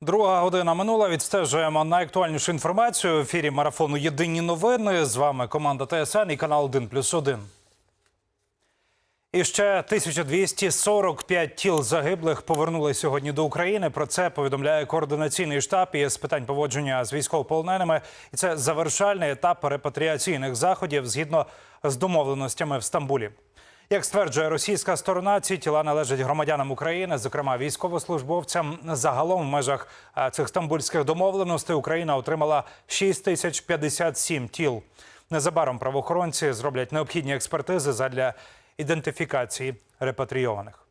Друга година минула. Відстежуємо найактуальнішу інформацію в ефірі марафону Єдині новини. З вами команда ТСН і канал 1+,1. І ще 1245 тіл загиблих повернули сьогодні до України. Про це повідомляє координаційний штаб із питань поводження з військовополоненими. І це завершальний етап репатріаційних заходів згідно з домовленостями в Стамбулі. Як стверджує російська сторона, ці тіла належать громадянам України, зокрема військовослужбовцям. Загалом в межах е, цих стамбульських домовленостей Україна отримала 6057 тіл. Незабаром правоохоронці зроблять необхідні експертизи задля ідентифікації репатрійованих.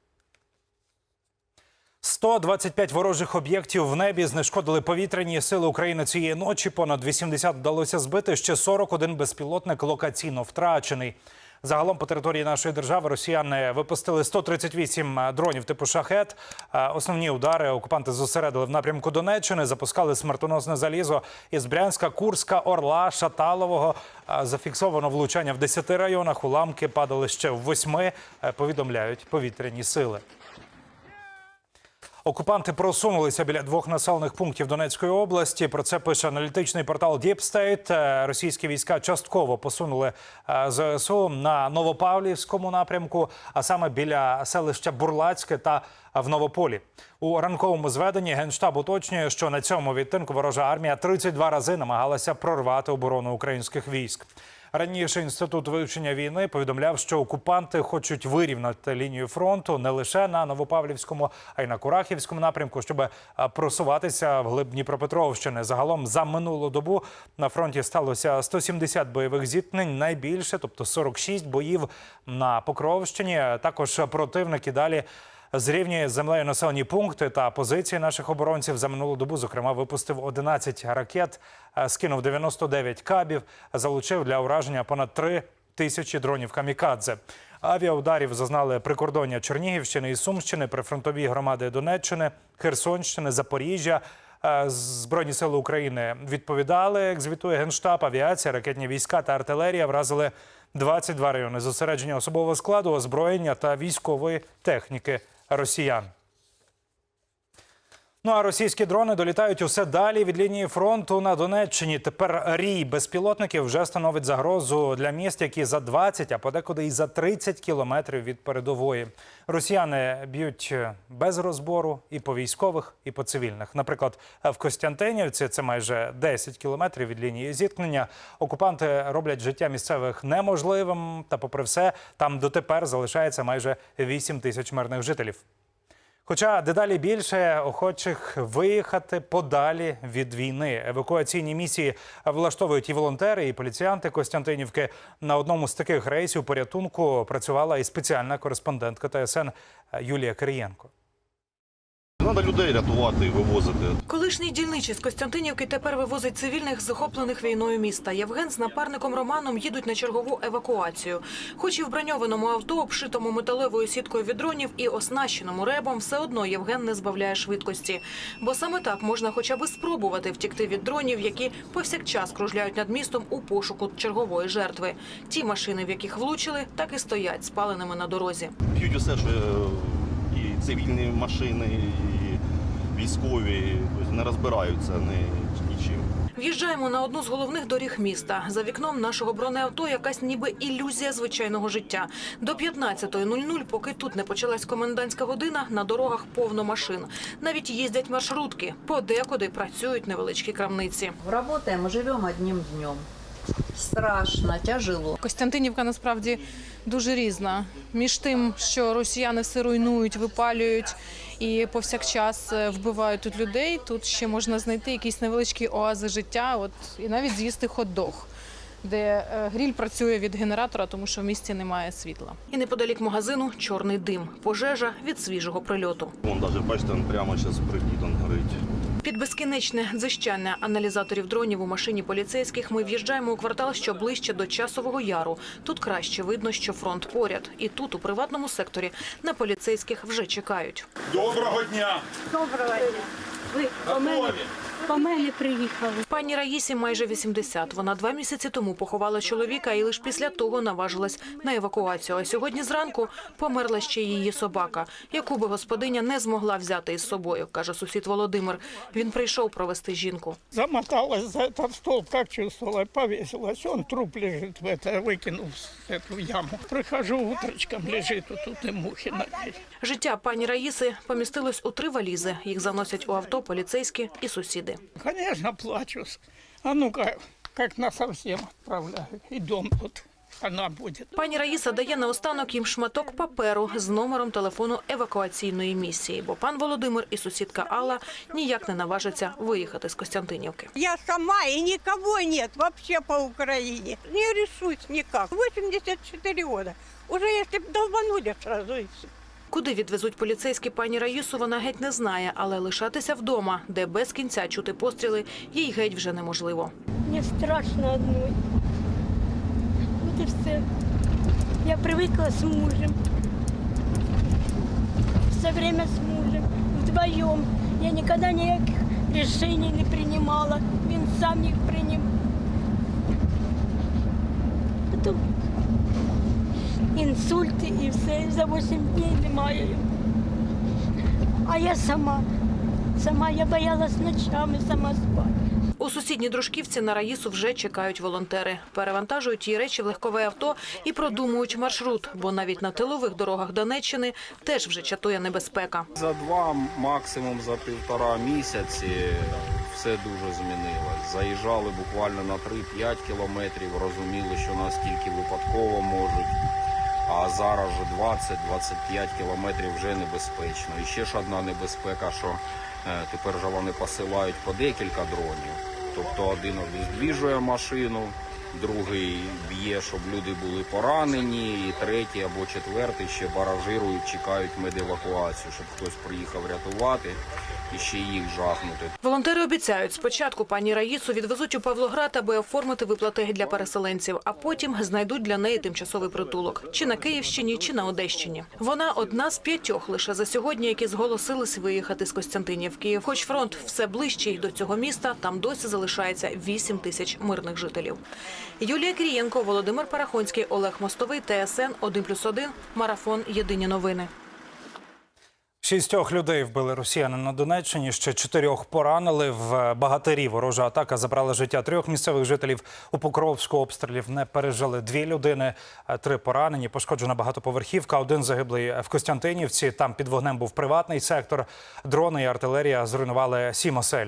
125 ворожих об'єктів в небі знешкодили повітряні сили України цієї ночі. Понад 80 вдалося збити. Ще 41 безпілотник локаційно втрачений. Загалом по території нашої держави росіяни випустили 138 дронів типу шахет. Е, Основні удари окупанти зосередили в напрямку Донеччини, запускали смертоносне залізо із Брянська, Курська, Орла, Шаталового. Е, Зафіксовано влучання в 10 районах. Уламки падали ще в 8, е, повідомляють повітряні сили. Окупанти просунулися біля двох населених пунктів Донецької області. Про це пише аналітичний портал Deep State. Е, Російські війська частково посунули е, ЗСУ на Новопавлівському напрямку, а саме біля селища Бурлацьке та в Новополі. У ранковому зведенні генштаб уточнює, що на цьому відтинку ворожа армія 32 рази намагалася прорвати оборону українських військ. Раніше інститут вивчення війни повідомляв, що окупанти хочуть вирівняти лінію фронту не лише на Новопавлівському, а й на Курахівському напрямку, щоб просуватися в глиб Дніпропетровщини. Загалом за минулу добу на фронті сталося 170 бойових зіткнень, найбільше, тобто 46 боїв на Покровщині. Також противники далі. Зрівнює з землею населені пункти та позиції наших оборонців за минулу добу. Зокрема, випустив 11 ракет, е, скинув 99 кабів, залучив для ураження понад 3 тисячі дронів камікадзе. Авіаударів зазнали прикордоння Чернігівщини і Сумщини, прифронтові громади Донеччини, Херсонщини, Запоріжжя. Е, Збройні сили України відповідали, як звітує генштаб, авіація, ракетні війська та артилерія вразили 22 райони зосередження особового складу, озброєння та військової техніки росіян. Ну а російські дрони долітають усе далі від лінії фронту на Донеччині. Тепер рій безпілотників вже становить загрозу для міст, які за 20, а подекуди і за 30 кілометрів від передової. Росіяни б'ють без розбору і по військових, і по цивільних. Наприклад, в Костянтинівці це майже 10 кілометрів від лінії зіткнення. Окупанти роблять життя місцевих неможливим. Та, попри все, там дотепер залишається майже 8 тисяч мирних жителів. Хоча дедалі більше охочих виїхати подалі від війни. Евакуаційні місії влаштовують і волонтери, і поліціянти Костянтинівки. На одному з таких рейсів порятунку працювала і спеціальна кореспондентка ТСН Юлія Кирієнко. Треба людей рятувати і вивозити. Колишній дільничий з Костянтинівки тепер вивозить цивільних захоплених війною міста. Євген з напарником Романом їдуть на чергову евакуацію. Хоч і в броньованому авто, обшитому металевою сіткою від дронів і оснащеному ребом, все одно Євген не збавляє швидкості. Бо саме так можна хоча б спробувати втікти від дронів, які повсякчас кружляють над містом у пошуку чергової жертви. Ті машини, в яких влучили, так і стоять спаленими на дорозі. Б'ють усе, що е, цивільні машини, і військові не розбираються ні, нічим. В'їжджаємо на одну з головних доріг міста. За вікном нашого бронеавто якась ніби ілюзія звичайного життя. До 15.00, поки тут не почалась комендантська година, на дорогах повно машин. Навіть їздять маршрутки. Подекуди працюють невеличкі крамниці. Работаем и живем одним днем. Страшно, тяжело. Костянтинівка насправді дуже різна. Між тим, що росіяни все руйнують, випалюють і повсякчас е, вбивають тут людей. Тут ще можна знайти якісь невеличкі оази життя, от і навіть з'їсти хот-дог, де е, гріль працює від генератора, тому що в місті немає світла. І неподалік магазину чорний дим. Пожежа від свіжого прильоту. Вон навіть бачите, прямо зараз приліт горить. Під безкінечне дзищання аналізаторів дронів у машині поліцейських ми в'їжджаємо у квартал, що ближче до часового яру. Тут краще видно, що фронт поряд. І тут, у приватному секторі, на поліцейських вже чекають. Доброго дня! Доброго дня. Ви мене по мене приїхали. Пані Раїсі майже 80. Вона два місяці тому поховала чоловіка і лише після того наважилась на евакуацію. А сьогодні зранку померла ще й її собака, яку би господиня не змогла взяти із собою, каже сусід Володимир. Він прийшов провести жінку. замоталась за этот стол, как чувствовала, повесилась. Он труп лежит в это, выкинул в эту яму. Прихожу утречком, лежит вот тут и мухи на ней. Життя пані Раїси помістилось у три валізи. Їх заносять у авто поліцейські і сусіди. Конечно, плачу. А ну-ка, как на совсем отправляю. И дом тут она будет. Пані Раїса дає наостанок їм шматок паперу з номером телефону евакуаційної місії, бо пан Володимир і сусідка Алла ніяк не наважаться виїхати з Костянтинівки. Я сама и никого нет вообще по Украине. Не решусь никак. 84 года. Уже если б долбанули сразу и все. Куди відвезуть поліцейські пані Раїсу, вона геть не знає, але лишатися вдома, де без кінця чути постріли, їй геть вже неможливо. Мені страшно одной. От і все. Я привикла з мужем. Все время з мужем. Вдвоєм. Я ніколи ніяких рішень не приймала. Він сам їх прийняв. Потім інсульти і все. За 8 днів немає. А я сама. Сама я боялась ночами сама спати. У сусідній дружківці на Раїсу вже чекають волонтери. Перевантажують її речі в легкове авто і продумують маршрут, бо навіть на тилових дорогах Донеччини теж вже чатує небезпека. За два, максимум за півтора місяці все дуже змінилось. Заїжджали буквально на 3-5 кілометрів, розуміли, що нас тільки випадково можуть. А зараз вже 20-25 кілометрів вже небезпечно. І ще ж одна небезпека, що е, тепер же вони посилають по декілька дронів. Тобто один обездвіжує машину, другий б'є, щоб люди були поранені, і третій або четвертий ще баражирують, чекають медевакуацію, щоб хтось приїхав рятувати і ще їх жахнути. Волонтери обіцяють, спочатку пані Раїсу відвезуть у Павлоград, аби оформити виплати для переселенців, а потім знайдуть для неї тимчасовий притулок чи на Київщині, чи на Одещині. Вона одна з п'ятьох лише за сьогодні, які зголосились виїхати з Костянтинівки. Хоч фронт все ближчий до цього міста, там досі залишається 8 тисяч мирних жителів. Юлія Крієнко, Володимир Парахонський, Олег Мостовий, ТСН 1+,1, Марафон. Єдині новини. Шістьох людей вбили росіяни на Донеччині. Ще чотирьох поранили в багатирі. Ворожа атака забрала життя трьох місцевих жителів. У Покровську обстрілів не пережили дві людини, три поранені. Пошкоджена багатоповерхівка. Один загиблий в Костянтинівці. Там під вогнем був приватний сектор. Дрони і артилерія зруйнували сім осель.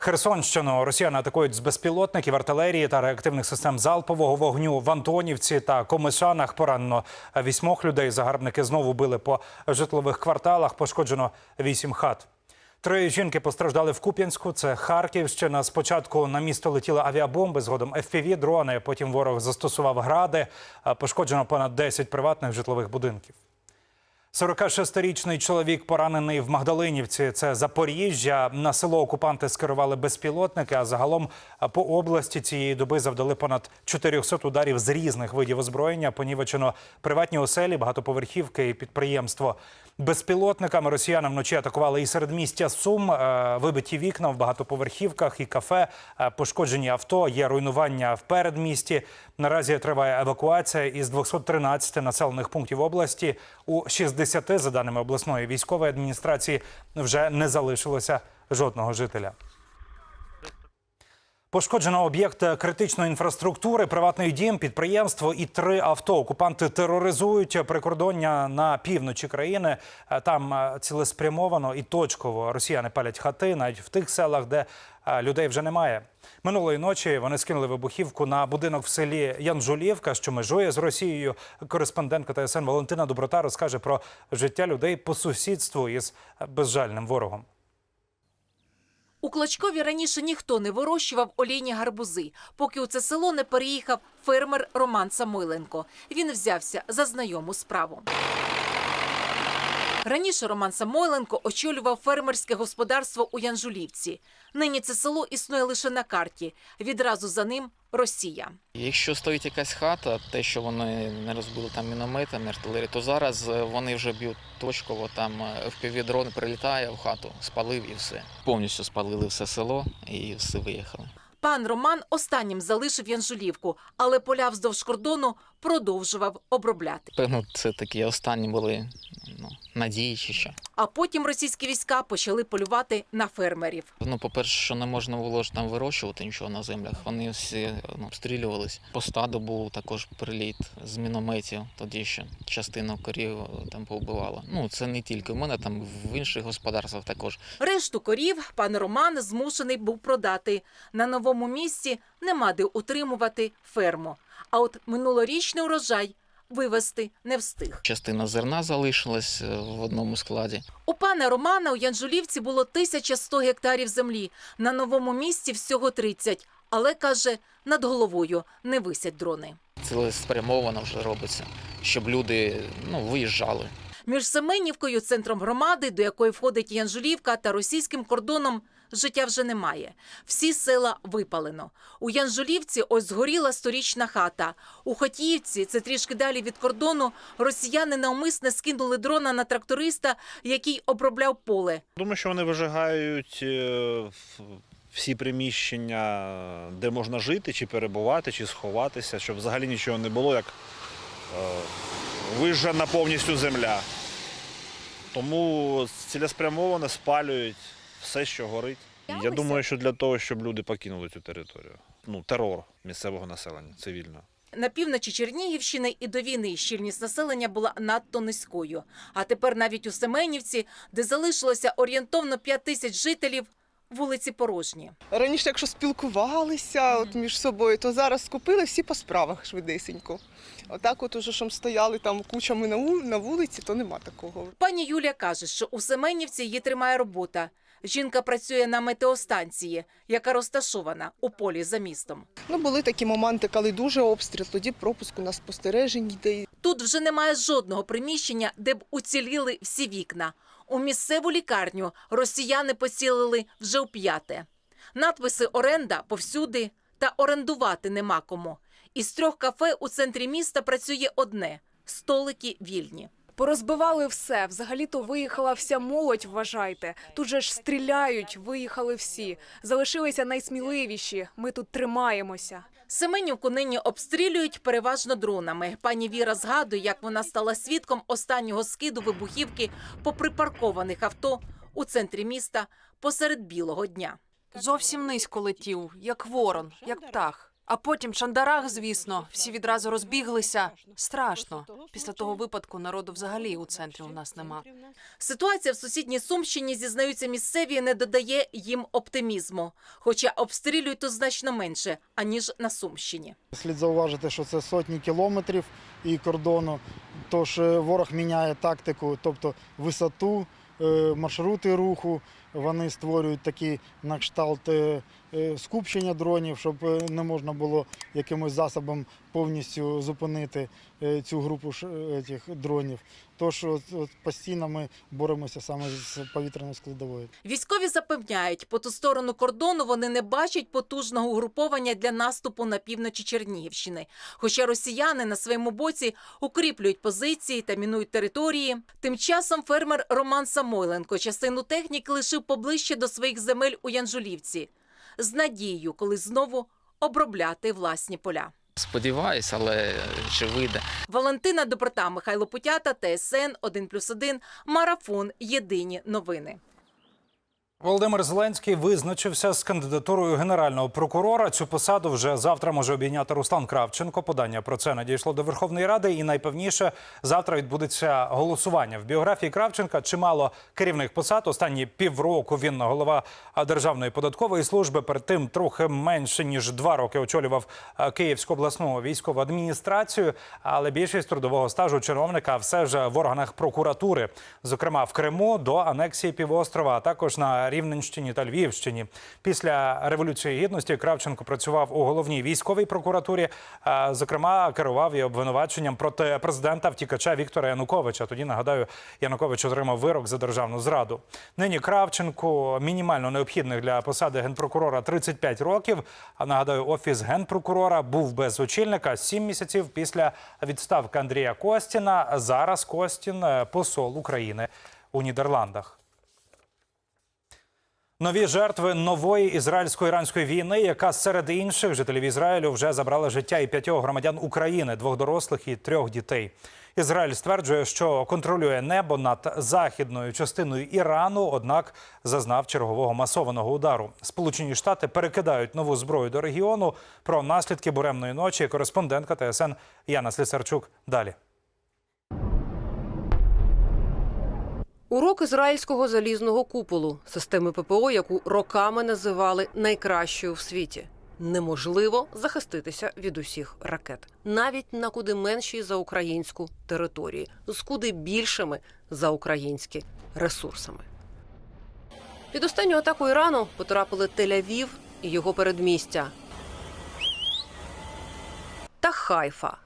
Херсонщину росіяни атакують з безпілотників, артилерії та реактивних систем залпового вогню в Антонівці та Комишанах. Поранено вісьмох людей. Загарбники знову били по житлових кварталах. Пошкоджено вісім хат. Три жінки постраждали в Куп'янську. Це Харківщина. Спочатку на місто летіли авіабомби, згодом fpv дрони. Потім ворог застосував гради. Пошкоджено понад 10 приватних житлових будинків. 46-річний чоловік поранений в Магдалинівці. Це Запоріжжя. На село окупанти скерували безпілотники. А загалом по області цієї доби завдали понад 400 ударів з різних видів озброєння. Понівечено приватні оселі, багатоповерхівки і підприємство. Безпілотниками росіяни вночі атакували і середмістя Сум, е, вибиті вікна в багатоповерхівках і кафе, е, пошкоджені авто, є руйнування в передмісті. Наразі триває евакуація із 213 населених пунктів області. У 60, за даними обласної військової адміністрації, вже не залишилося жодного жителя. Пошкоджено об'єкт критичної інфраструктури, приватний дім, підприємство і три авто. Окупанти тероризують прикордоння на півночі країни. Е, Там е, цілеспрямовано і точково росіяни палять хати, навіть в тих селах, де е, людей вже немає. Минулої ночі вони скинули вибухівку на будинок в селі Янжулівка, що межує з Росією. Кореспондентка ТСН Валентина Доброта розкаже про життя людей по сусідству із безжальним ворогом. У Клочкові раніше ніхто не вирощував олійні гарбузи, поки у це село не переїхав фермер Роман Самойленко. Він взявся за знайому справу. Раніше Роман Самойленко очолював фермерське господарство у Янжулівці. Нині це село існує лише на карті. Відразу за ним Росія. Якщо стоїть якась хата, те, що вони не розбили там мінометами, артилерії, то зараз е, вони вже б'ють точково, там впівдрон прилітає в хату, спалив і все. Повністю спалили все село і все виїхали. Пан Роман останнім залишив Янжулівку, але поля вздовж кордону продовжував обробляти. Певно, це такі останні були ну, надії чи що. А потім російські війська почали полювати на фермерів. Ну, по-перше, що не можна було ж там вирощувати нічого на землях. Вони всі ну, обстрілювались. По стаду був також приліт з мінометів. Тоді ще частину корів е, там повбивало. Ну це не тільки в мене, там в інших господарствах також. Решту корів пан Роман змушений був продати. На новому місці нема де утримувати ферму. А от минулорічний урожай вивезти не встиг. Частина зерна залишилась е, в одному складі. У пана Романа у Янжулівці було 1100 гектарів землі. На новому місці всього 30. Але, каже, над головою не висять дрони. Цілеспрямовано вже робиться, щоб люди ну, виїжджали. Між Семенівкою, центром громади, до якої входить Янжулівка, та російським кордоном життя вже немає. Всі села випалено. У Янжулівці ось згоріла сторічна хата. У Хотіївці, це трішки далі від кордону, росіяни навмисне скинули дрона на тракториста, який обробляв поле. Думаю, що вони вижигають е, всі приміщення, де можна жити, чи перебувати, чи сховатися, щоб взагалі нічого не було, як е, вижжена повністю земля. Тому цілеспрямовано спалюють все, що горить. Я думаю, що для того, щоб люди покинули цю територію. Ну, терор місцевого населення, цивільного. На півночі Чернігівщини і до війни щільність населення була надто низькою. А тепер навіть у Семенівці, де залишилося орієнтовно 5 тисяч жителів, вулиці порожні. Раніше, якщо спілкувалися от між собою, то зараз скупили всі по справах швидесенько. Отак, от уже щоб стояли там кучами на вулиці, то нема такого. Пані Юлія каже, що у Семенівці її тримає робота. Жінка працює на метеостанції, яка розташована у полі за містом. Ну були такі моменти, коли дуже обстріл, тоді пропуску на спостережень йде. Тут вже немає жодного приміщення, де б уціліли всі вікна. У місцеву лікарню росіяни поцілили вже у п'яте. Надписи оренда повсюди та орендувати нема кому. Із трьох кафе у центрі міста працює одне столики вільні. Порозбивали все. Взагалі-то виїхала вся молодь, вважайте. Тут же ж стріляють, виїхали всі. Залишилися найсміливіші. Ми тут тримаємося. Семенівку нині обстрілюють переважно дронами. Пані Віра згадує, як вона стала свідком останнього скиду вибухівки по припаркованих авто у центрі міста посеред білого дня. Зовсім низько летів, як ворон, як птах. А потім Шандарах, звісно, всі відразу розбіглися. Страшно. Після того випадку народу взагалі у центрі у нас нема. Ситуація в сусідній Сумщині, зізнаються місцеві, не додає їм оптимізму. Хоча обстрілюють тут значно менше, аніж на Сумщині. Слід зауважити, що це сотні кілометрів і кордону. Тож е, ворог міняє тактику, тобто висоту, е, маршрути руху. Вони створюють такі на кшталт е, скупчення дронів, щоб е, не можна було якимось засобом повністю зупинити е, цю групу е, цих дронів. Тож постійно ми боремося саме з повітряною складовою. Військові запевняють, по ту сторону кордону вони не бачать потужного угруповання для наступу на півночі Чернігівщини. Хоча росіяни на своєму боці укріплюють позиції та мінують території. Тим часом фермер Роман Самойленко частину техніки лишив поближче до своїх земель у Янжулівці з надією, коли знову обробляти власні поля. Сподіваюсь, але чи вийде. Валентина Доброта, Михайло Путята, ТСН 1+,1, Марафон. Єдині новини. Володимир Зеленський визначився з кандидатурою генерального прокурора. Цю посаду вже завтра може обійняти Руслан Кравченко. Подання про це надійшло до Верховної Ради. І найпевніше завтра відбудеться голосування в біографії Кравченка. Чимало керівних посад. Останні півроку він голова Державної податкової служби. Перед тим трохи менше ніж два роки очолював е, Київську обласну військову адміністрацію. Але більшість трудового стажу чиновника все ж в органах прокуратури, зокрема в Криму до анексії півострова, а також на Рівненщині та Львівщині. Після революції гідності Кравченко працював у головній військовій прокуратурі. Зокрема, керував і обвинуваченням проти президента втікача Віктора Януковича. Тоді нагадаю, Янукович отримав вирок за державну зраду. Нині Кравченко мінімально необхідних для посади генпрокурора 35 років. А нагадаю, офіс генпрокурора був без очільника 7 місяців після відставки Андрія Костіна. Зараз Костін е, посол України у Нідерландах. Нові жертви нової ізраїльсько-іранської війни, яка серед інших жителів Ізраїлю вже забрала життя і п'ятьох громадян України, двох дорослих і трьох дітей. Ізраїль стверджує, що контролює небо над західною частиною Ірану, однак зазнав чергового масованого удару. Сполучені Штати перекидають нову зброю до регіону. Про наслідки буремної ночі кореспондентка ТСН Яна Слісарчук. Далі. Урок ізраїльського залізного куполу системи ППО, яку роками називали найкращою в світі. Неможливо захиститися від усіх ракет, навіть на куди меншій за українську території, з куди більшими за українські ресурсами. Під останню атаку Ірану потрапили Тель-Авів і його передмістя та Хайфа.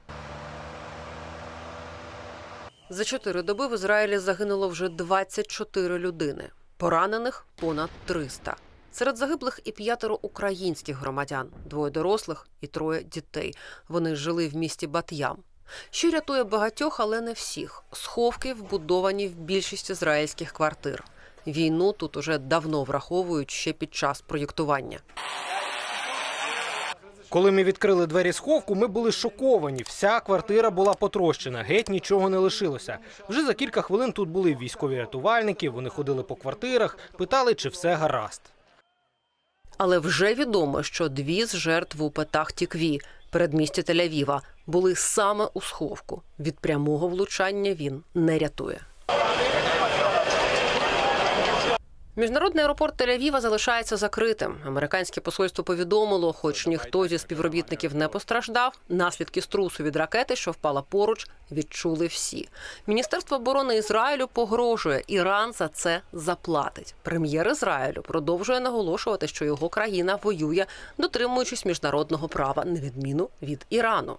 За чотири доби в Ізраїлі загинуло вже 24 людини, поранених понад 300. Серед загиблих і п'ятеро українських громадян, двоє дорослих і троє дітей. Вони жили в місті Бат'ям. Що рятує багатьох, але не всіх. Сховки вбудовані в більшість ізраїльських квартир. Війну тут уже давно враховують ще під час проєктування. Коли ми відкрили двері сховку, ми були шоковані. Вся квартира була потрощена, геть нічого не лишилося. Вже за кілька хвилин тут були військові рятувальники. Вони ходили по квартирах, питали, чи все гаразд. Але вже відомо, що дві з жертв у Петах Тікві, передмісті Тель-Авіва, були саме у сховку. Від прямого влучання він не рятує. Міжнародний аеропорт Тель-Авіва залишається закритим. Американське посольство повідомило, хоч ніхто зі співробітників не постраждав. Наслідки струсу від ракети, що впала поруч, відчули всі. Міністерство оборони Ізраїлю погрожує, Іран за це заплатить. Прем'єр Ізраїлю продовжує наголошувати, що його країна воює, дотримуючись міжнародного права, на відміну від Ірану.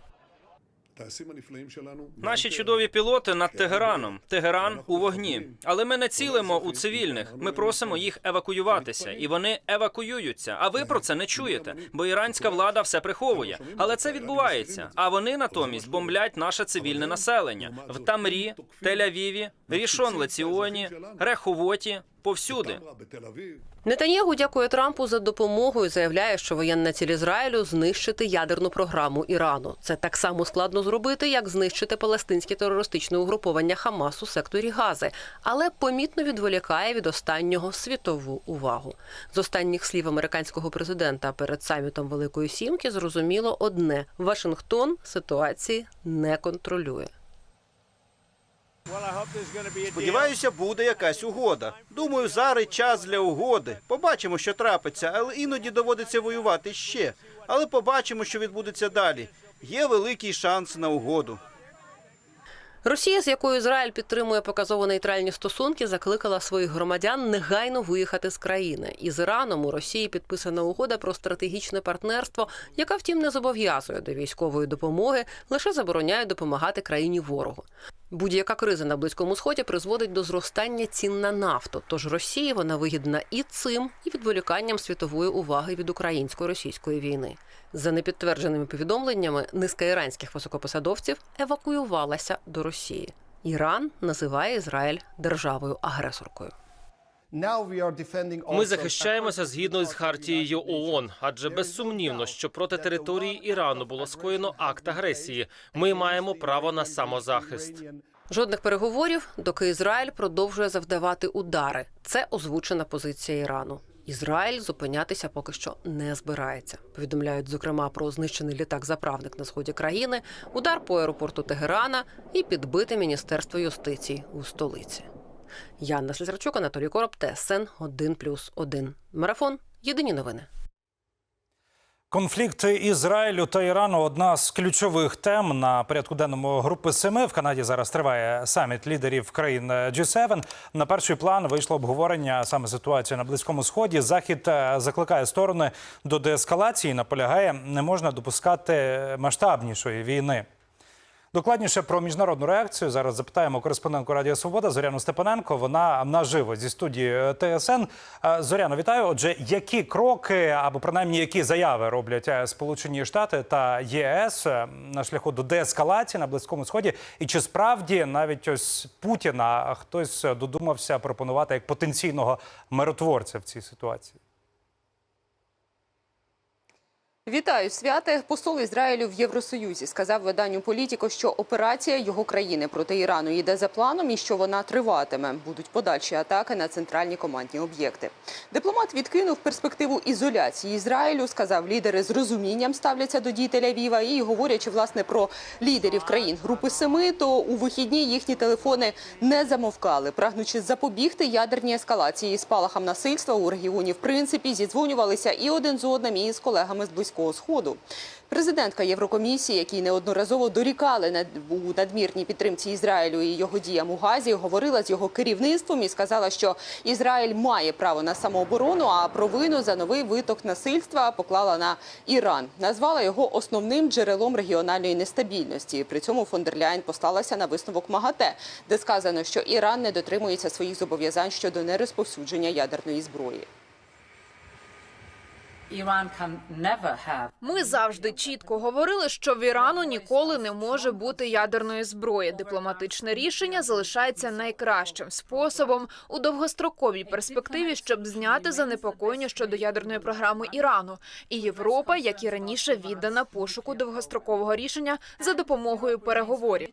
Наші чудові пілоти над Тегераном. Тегеран у вогні. Але ми не цілимо у цивільних. Ми просимо їх евакуюватися, і вони евакуюються. А ви про це не чуєте, бо іранська влада все приховує. Але це відбувається. А вони натомість бомблять наше цивільне населення в Тамрі, Тель-Авіві, Рішон Леціоні, Реховоті. Повсюди Нетаньягу дякує Трампу за допомогу і заявляє, що воєнна ціль Ізраїлю знищити ядерну програму Ірану. Це так само складно зробити, як знищити палестинське терористичне угруповання Хамас у секторі Гази, але помітно відволікає від останнього світову увагу. З останніх слів американського президента перед самітом Великої Сімки зрозуміло одне: Вашингтон ситуації не контролює. Сподіваюся, буде якась угода. Думаю, зараз час для угоди. Побачимо, що трапиться, але іноді доводиться воювати ще. Але побачимо, що відбудеться далі. Є великий шанс на угоду. Росія, з якою Ізраїль підтримує показово нейтральні стосунки, закликала своїх громадян негайно виїхати з країни. Із Іраном у Росії підписана угода про стратегічне партнерство, яка втім не зобов'язує до військової допомоги, лише забороняє допомагати країні ворогу. Будь-яка криза на близькому сході призводить до зростання цін на нафту. Тож Росії вона вигідна і цим, і відволіканням світової уваги від українсько-російської війни. За непідтвердженими повідомленнями, низка іранських високопосадовців евакуювалася до Росії. Іран називає Ізраїль державою агресоркою. Ми захищаємося згідно з хартією ООН, адже безсумнівно, що проти території Ірану було скоєно акт агресії. Ми маємо право на самозахист. Жодних переговорів, доки Ізраїль продовжує завдавати удари. Це озвучена позиція Ірану. Ізраїль зупинятися поки що не збирається. Повідомляють зокрема про знищений літак-заправник на сході країни, удар по аеропорту Тегерана і підбите міністерство юстиції у столиці. Яна Слізарчук, Анатолій Короб, ТСН 1+,1. Марафон. Єдині новини. Конфлікт Ізраїлю та Ірану одна з ключових тем на порядку денному групи семи. В Канаді зараз триває саміт лідерів країн G7. На перший план вийшло обговорення саме ситуації на близькому сході. Захід е, закликає сторони до деескалації. Наполягає, не можна допускати масштабнішої війни. Докладніше про міжнародну реакцію зараз запитаємо кореспондентку Радіо Свобода Зоряну Степаненко. Вона наживо зі студії ТСН. Е, Зоряно, вітаю. Отже, які кроки або принаймні які заяви роблять е, Сполучені Штати та ЄС е, на шляху до деескалації на близькому сході? І чи справді навіть ось Путіна хтось додумався пропонувати як потенційного миротворця в цій ситуації? Вітаю святе. Посол Ізраїлю в Євросоюзі сказав виданню Політіко, що операція його країни проти Ірану йде за планом і що вона триватиме. Будуть подальші атаки на центральні командні об'єкти. Дипломат відкинув перспективу ізоляції Ізраїлю. Сказав, лідери з розумінням ставляться до дій Тель-Авіва. І говорячи власне про лідерів країн групи Семи, то у вихідні їхні телефони не замовкали, прагнучи запобігти ядерній ескалації спалахам насильства у регіоні. В принципі, зідзвонювалися і один з одним, і з колегами з близького сходу. Президентка Єврокомісії, які неодноразово дорікали у надмірній підтримці Ізраїлю і його діям у Газі, говорила з його керівництвом і сказала, що Ізраїль має право на самооборону, а провину за новий виток насильства поклала на Іран. Назвала його основним джерелом регіональної нестабільності. При цьому фон дер Ляйн послалася на висновок МАГАТЕ, де сказано, що Іран не дотримується своїх зобов'язань щодо нерозповсюдження ядерної зброї. Ми завжди чітко говорили, що в Ірану ніколи не може бути ядерної зброї. Дипломатичне рішення залишається найкращим способом у довгостроковій перспективі, щоб зняти занепокоєння щодо ядерної програми Ірану. І Європа, як і раніше, віддана пошуку довгострокового рішення за допомогою переговорів.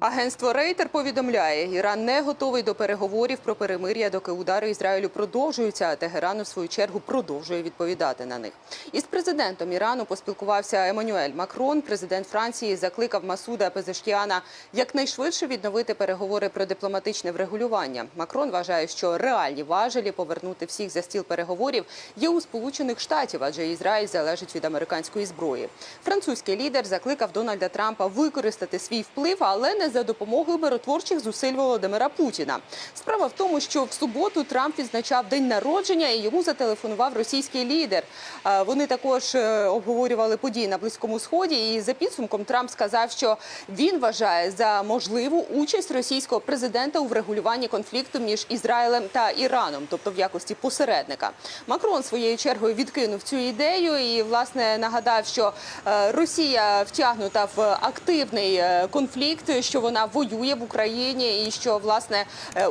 Агентство Рейтер повідомляє, Іран не готовий до переговорів про перемир'я, доки удари Ізраїлю продовжуються, а Тегеран у свою чергу продовжує відповідати на них. Із президентом Ірану поспілкувався Еммануель Макрон. Президент Франції закликав Масуда Пезешкіана якнайшвидше відновити переговори про дипломатичне врегулювання. Макрон вважає, що реальні важелі повернути всіх за стіл переговорів є у Сполучених Штатів, адже Ізраїль залежить від американської зброї. Французький лідер закликав Дональда Трампа використати свій вплив, але не за допомогою миротворчих зусиль Володимира Путіна. Справа в тому, що в суботу Трамп відзначав день народження і йому зателефонував російський лідер. Е, Вони також е, обговорювали події на близькому сході. І за підсумком Трамп сказав, що він вважає за можливу участь російського президента у врегулюванні конфлікту між Ізраїлем та Іраном, тобто в якості посередника. Макрон своєю чергою відкинув цю ідею і власне нагадав, що е, Росія втягнута в активний е, конфлікт, що вона воює в Україні, і що власне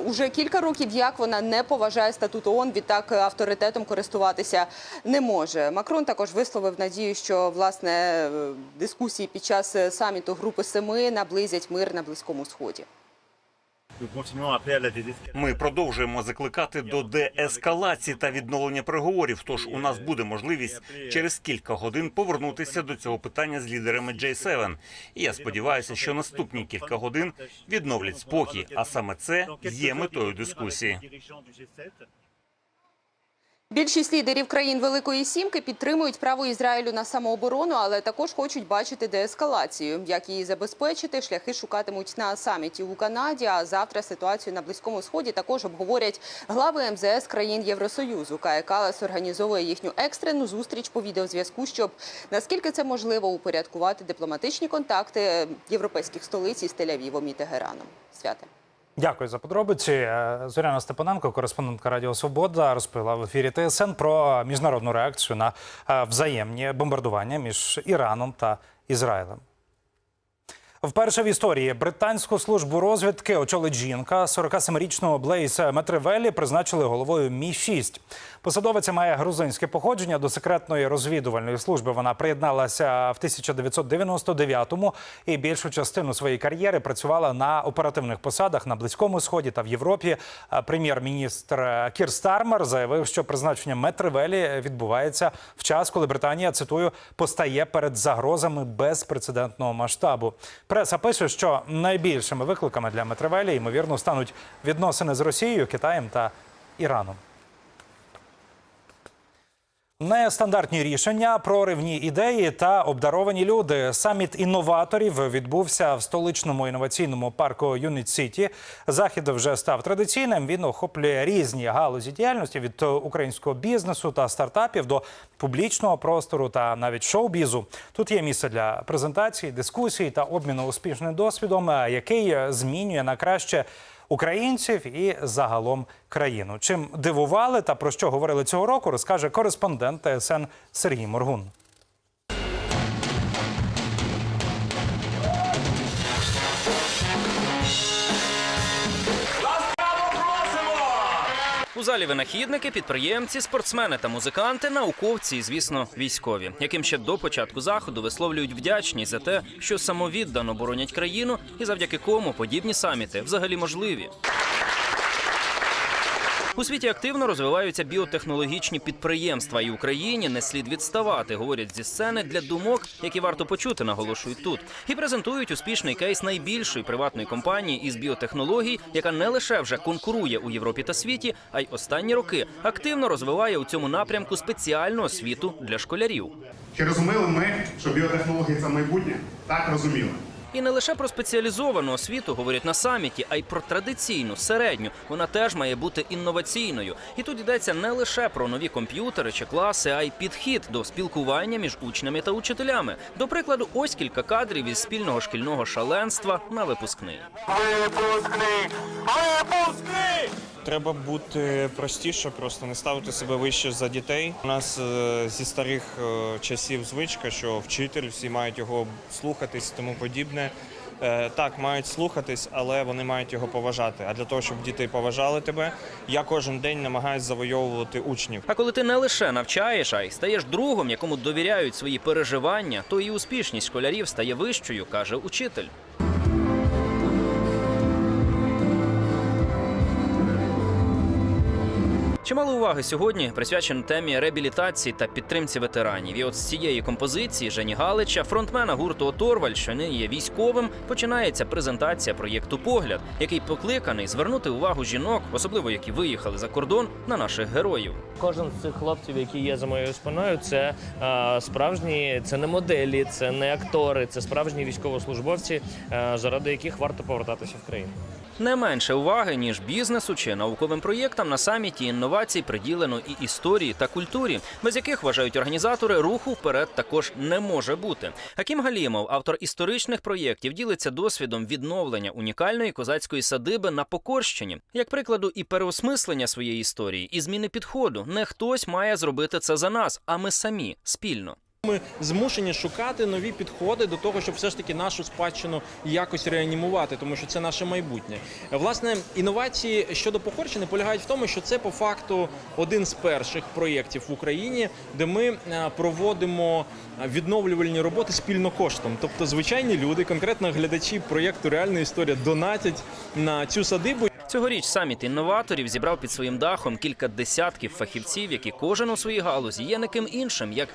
уже кілька років як вона не поважає статут ООН, відтак авторитетом користуватися не може. Макрон також висловив надію, що власне е, дискусії під час е, саміту групи Семи наблизять мир на близькому сході. Ми продовжуємо закликати до деескалації та відновлення переговорів. Тож у нас буде можливість через кілька годин повернутися до цього питання з лідерами J7. І я сподіваюся, що наступні кілька годин відновлять спокій. А саме це є метою дискусії. Більшість лідерів країн Великої Сімки підтримують право Ізраїлю на самооборону, але також хочуть бачити деескалацію. Як її забезпечити, шляхи шукатимуть на саміті у Канаді. А завтра ситуацію на близькому сході також обговорять глави МЗС країн Євросоюзу. Кая Калас організовує їхню екстрену зустріч по відеозв'язку, щоб наскільки це можливо упорядкувати дипломатичні контакти європейських столиць із Тель-Авівом і Тегераном. Святе. Дякую за подробиці. Е, Зоряна Степаненко, кореспондентка Радіо Свобода, розповіла в ефірі ТСН про міжнародну реакцію на е, взаємні бомбардування між Іраном та Ізраїлем. Вперше в історії британську службу розвідки очолить жінка 47-річного Блейс Метревелі призначили головою Мі 6 Посадовиця має грузинське походження до секретної розвідувальної служби. Вона приєдналася в 1999-му і більшу частину своєї кар'єри працювала на оперативних посадах на близькому сході та в Європі. Прем'єр-міністр Кір Стармер заявив, що призначення Метревелі відбувається в час, коли Британія цитую постає перед загрозами безпрецедентного масштабу. Преса пише, що найбільшими викликами для Метревелі ймовірно стануть відносини з Росією, Китаєм та Іраном. Нестандартні рішення, проривні ідеї та обдаровані люди. Саміт інноваторів відбувся в столичному інноваційному парку Юніт Сіті. Захід вже став традиційним. Він охоплює різні галузі діяльності від українського бізнесу та стартапів до публічного простору та навіть шоу-бізу. Тут є місце для презентацій, дискусій та обміну успішним досвідом, який змінює на краще українців і загалом країну. Чим дивували та про що говорили цього року, розкаже кореспондент ТСН Сергій Моргун. Залі винахідники, підприємці, спортсмени та музиканти, науковці і, звісно, військові, яким ще до початку заходу висловлюють вдячність за те, що самовіддано боронять країну, і завдяки кому подібні саміти взагалі можливі. У світі активно розвиваються біотехнологічні підприємства, і Україні не слід відставати, говорять зі сцени для думок, які варто почути, наголошують тут, і презентують успішний кейс найбільшої приватної компанії із біотехнологій, яка не лише вже конкурує у Європі та світі, а й останні роки активно розвиває у цьому напрямку спеціальну освіту для школярів. Чи розуміли ми, що біотехнології це майбутнє? Так розуміли. І не лише про спеціалізовану освіту говорять на саміті, а й про традиційну, середню. Вона теж має бути інноваційною. І тут йдеться не лише про нові комп'ютери чи класи, а й підхід до спілкування між учнями та учителями. До прикладу, ось кілька кадрів із спільного шкільного шаленства на випускний. Треба бути простіше, просто не ставити себе вище за дітей. У нас е, зі старих е, часів звичка, що вчитель всі мають його слухатись, тому подібне. Е, Так, мають слухатись, але вони мають його поважати. А для того, щоб діти поважали тебе, я кожен день намагаюся завойовувати учнів. А коли ти не лише навчаєш, а й стаєш другом, якому довіряють свої переживання, то і успішність школярів стає вищою, каже учитель. Чимало уваги сьогодні присвячено темі реабілітації та підтримці ветеранів. І от з цієї композиції Жені Галича, фронтмена гурту Оторваль, що нині є військовим, починається презентація проєкту Погляд, який покликаний звернути увагу жінок, особливо які виїхали за кордон, на наших героїв. Кожен з цих хлопців, які є за моєю спиною, це е, справжні, це не моделі, це не актори, це справжні військовослужбовці, е, заради яких варто повертатися в країну. Не менше уваги ніж бізнесу чи науковим проєктам на саміті інновацій приділено і історії та культурі, без яких вважають організатори руху вперед також не може бути. Акім Галімов, автор історичних проєктів, ділиться досвідом відновлення унікальної козацької садиби на Покорщині, як прикладу, і переосмислення своєї історії, і зміни підходу. Не хтось має зробити це за нас, а ми самі спільно. Ми змушені шукати нові підходи до того, щоб все ж таки нашу спадщину якось реанімувати, тому що це наше майбутнє. Власне, інновації щодо Похорщини полягають в тому, що це по факту один з перших проєктів в Україні, де ми е, проводимо відновлювальні роботи спільно коштом. Тобто, звичайні люди, конкретно глядачі проєкту Реальна історія донатять на цю садибу. Цьогоріч саміт інноваторів зібрав під своїм дахом кілька десятків фахівців, які кожен у своїй галузі є не ким іншим, як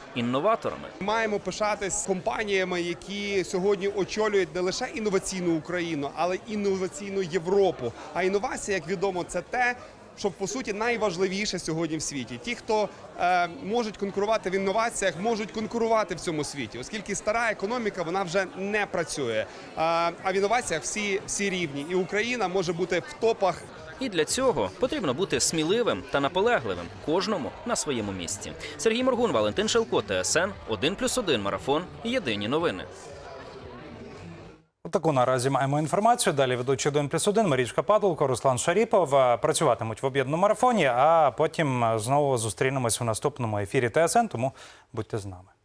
інноваторами. Маємо пишатись компаніями, які сьогодні очолюють не лише інноваційну Україну, але й інноваційну Європу. А інновація, як відомо, це те. Що по суті найважливіше сьогодні в світі. Ті, хто е, можуть конкурувати в інноваціях, можуть конкурувати в цьому світі, оскільки стара економіка вона вже не працює. Е, а в інноваціях всі, всі рівні, і Україна може бути в топах І для цього потрібно бути сміливим та наполегливим, кожному на своєму місці. Сергій Моргун, Валентин Шелко, ТСН 1+,1 марафон. Єдині новини. Таку наразі маємо інформацію. Далі ведучий 1 плюс 1, Марічка Падулко, Руслан Шаріпов е, працюватимуть в об'єднаному марафоні, а потім знову зустрінемось у наступному ефірі ТСН, тому будьте з нами.